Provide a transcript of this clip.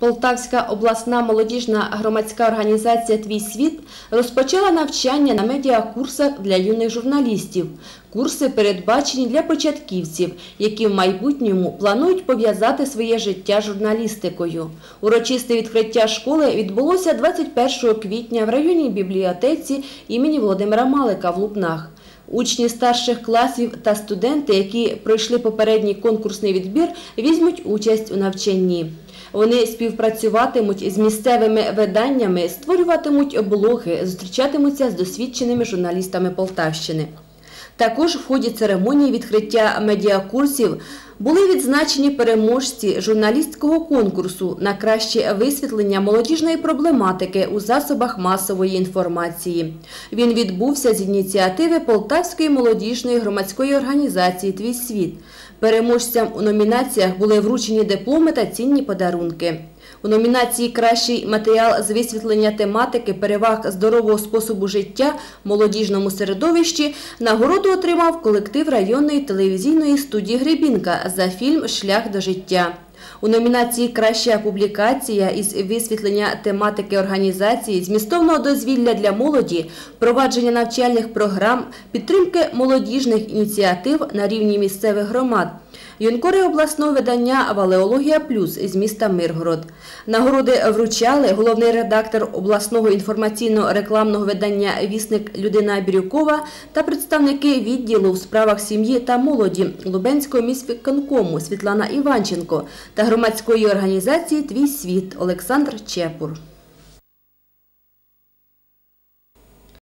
Полтавська обласна молодіжна громадська організація Твій світ розпочала навчання на медіакурсах для юних журналістів. Курси передбачені для початківців, які в майбутньому планують пов'язати своє життя журналістикою. Урочисте відкриття школи відбулося 21 квітня в районній бібліотеці імені Володимира Малика в Лубнах. Учні старших класів та студенти, які пройшли попередній конкурсний відбір, візьмуть участь у навчанні. Вони співпрацюватимуть з місцевими виданнями, створюватимуть блоги, зустрічатимуться з досвідченими журналістами Полтавщини. Також в ході церемонії відкриття медіакурсів були відзначені переможці журналістського конкурсу на краще висвітлення молодіжної проблематики у засобах масової інформації. Він відбувся з ініціативи Полтавської молодіжної громадської організації Твій світ. Переможцям у номінаціях були вручені дипломи та цінні подарунки. У номінації Кращий матеріал з висвітлення тематики переваг здорового способу життя в молодіжному середовищі нагороду отримав колектив районної телевізійної студії Гребінка за фільм Шлях до життя. У номінації Краща публікація із висвітлення тематики організації, змістовного дозвілля для молоді, провадження навчальних програм, підтримки молодіжних ініціатив на рівні місцевих громад. Юнкори обласного видання Валеологія Плюс із міста Миргород. Нагороди вручали головний редактор обласного інформаційно-рекламного видання Вісник Людина Бірюкова та представники відділу в справах сім'ї та молоді Лубенського міськвиконкому Світлана Іванченко та громадської організації Твій світ Олександр Чепур.